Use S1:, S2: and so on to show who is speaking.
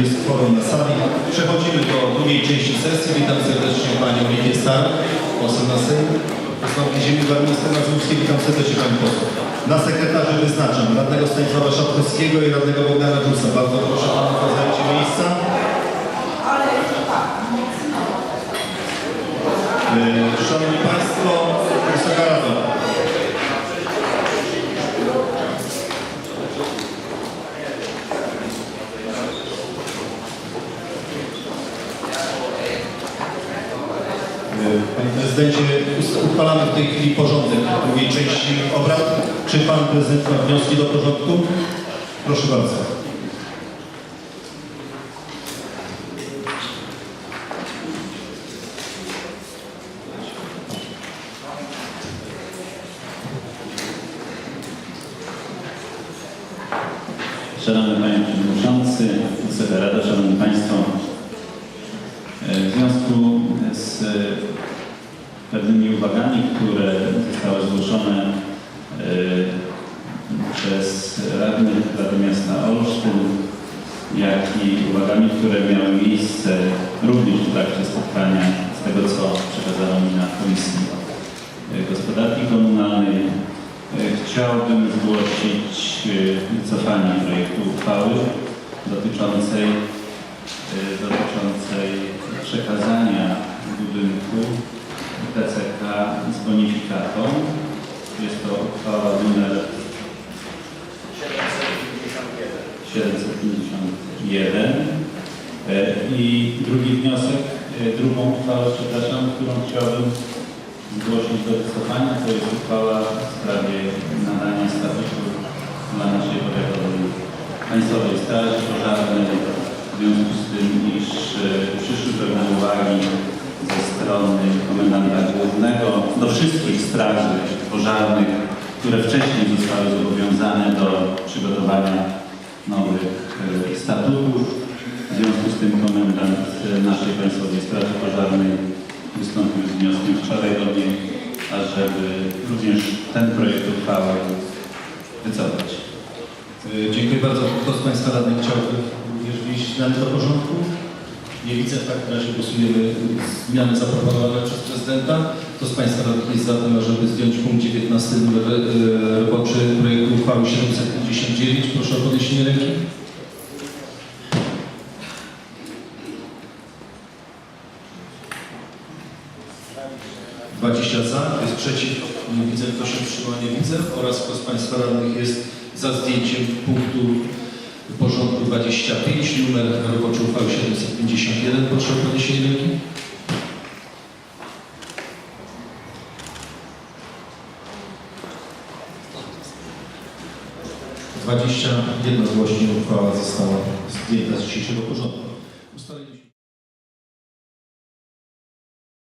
S1: Jest forum na sali. Przechodzimy do drugiej części sesji. Witam serdecznie Panią Lidię Star, poseł na Sejm. Posłanki Ziemi Warmińskiej Mazurskiej. Witam serdecznie Pani poseł. Na sekretarzy wyznaczam radnego Stanisława Szapkowskiego i radnego Bogdana Dżusa. Bardzo proszę Panów o zajęcie miejsca. Yy, Szanowni Państwo, Wysoka Rado. Panie Prezydencie, uchwalamy w tej chwili porządek drugiej części obrad. Czy Pan Prezydent ma wnioski do porządku? Proszę bardzo.
S2: Szanowny Panie Przewodniczący, Wysoka Rado, Szanowni Państwo. E, W związku z pewnymi uwagami, które zostały zgłoszone e, przez radnych Rady Miasta Olsztyn, jak i uwagami, które miały miejsce również w trakcie spotkania z tego, co przekazano mi na Komisji Gospodarki Komunalnej, E, Chciałbym zgłosić e, cofanie projektu uchwały dotyczącej, dotyczącej przekazania budynku PCK z bonifikatą. Jest to uchwała numer 751. E, I drugi wniosek, e, drugą uchwałę, przepraszam, którą chciałbym zgłosić do wycofania, to jest uchwała w sprawie nadania statusu dla naszej powiatowej Państwowej Straży Pożarnej w związku z tym, iż e, przyszły pewne uwagi wszystkich straży pożarnych, które wcześniej zostały zobowiązane do przygotowania nowych e, statutów. W związku z tym komendant e, naszej Państwowej Straży Pożarnej wystąpił z wnioskiem wczoraj do mnie, ażeby również ten projekt uchwały wycofać.
S1: Yy, Dziękuję bardzo. Kto z Państwa radnych chciałby również wnieść zmiany do porządku? Nie widzę. W takim razie głosujemy zmiany zaproponowane przez Prezydenta. Kto z Państwa radnych jest za tym, ażeby zdjąć punkt 19 numer yy, roboczy projektu uchwały 759? Proszę o podniesienie ręki. Dwadzieścia za, kto jest przeciw, nie widzę, kto się wstrzymał, nie widzę oraz kto z Państwa radnych jest za zdjęciem punktu porządku 25, numer roboczy uchwały 751. Proszę o podniesienie ręki. Dwadzieścia jednogłośnie uchwała została zdjęta z dzisiejszego porządku.